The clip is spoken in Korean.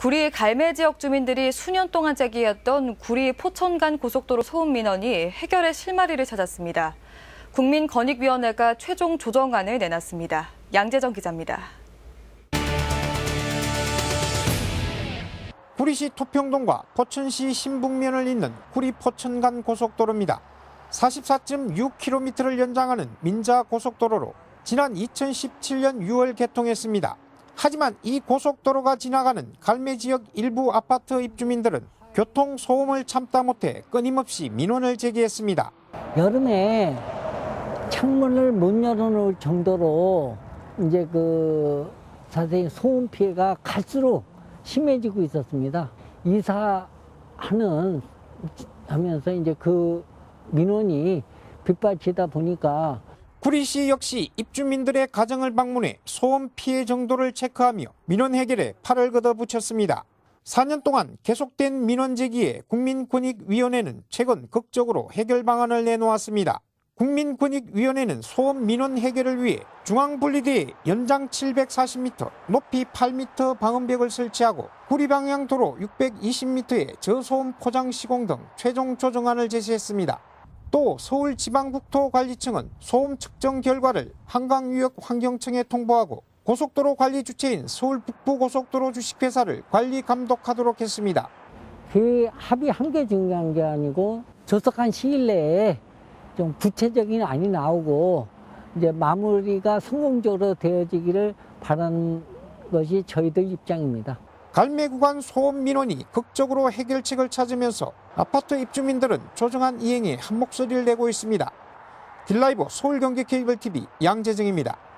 구리 갈매 지역 주민들이 수년 동안 제기했던 구리 포천 간 고속도로 소음 민원이 해결의 실마리를 찾았습니다. 국민권익위원회가 최종 조정안을 내놨습니다. 양재정 기자입니다. 구리시 토평동과 포천시 신북면을 잇는 구리 포천 간 고속도로입니다. 44.6km를 연장하는 민자 고속도로로 지난 2017년 6월 개통했습니다. 하지만 이 고속도로가 지나가는 갈매 지역 일부 아파트 입주민들은 교통 소음을 참다 못해 끊임없이 민원을 제기했습니다. 여름에 창문을 못 열어놓을 정도로 이제 그 사실 소음 피해가 갈수록 심해지고 있었습니다. 이사하는 하면서 이제 그 민원이 빗발치다 보니까 구리시 역시 입주민들의 가정을 방문해 소음 피해 정도를 체크하며 민원 해결에 팔을 걷어붙였습니다. 4년 동안 계속된 민원 제기에 국민권익위원회는 최근 극적으로 해결 방안을 내놓았습니다. 국민권익위원회는 소음 민원 해결을 위해 중앙분리대에 연장 740m, 높이 8m 방음벽을 설치하고 구리 방향 도로 620m의 저소음 포장 시공 등 최종 조정안을 제시했습니다. 또 서울지방국토관리청은 소음 측정 결과를 한강유역 환경청에 통보하고 고속도로 관리 주체인 서울 북부고속도로 주식회사를 관리 감독하도록 했습니다. 그 합의 한 게 중요한 게 아니고 조속한 시일 내에 좀 구체적인 안이 나오고 이제 마무리가 성공적으로 되어지기를 바라는 것이 저희들 입장입니다. 갈매 구간 소음 민원이 극적으로 해결책을 찾으면서 아파트 입주민들은 조정안 이행에 한 목소리를 내고 있습니다. 딜라이브 서울경제 케이블 TV 양재정입니다.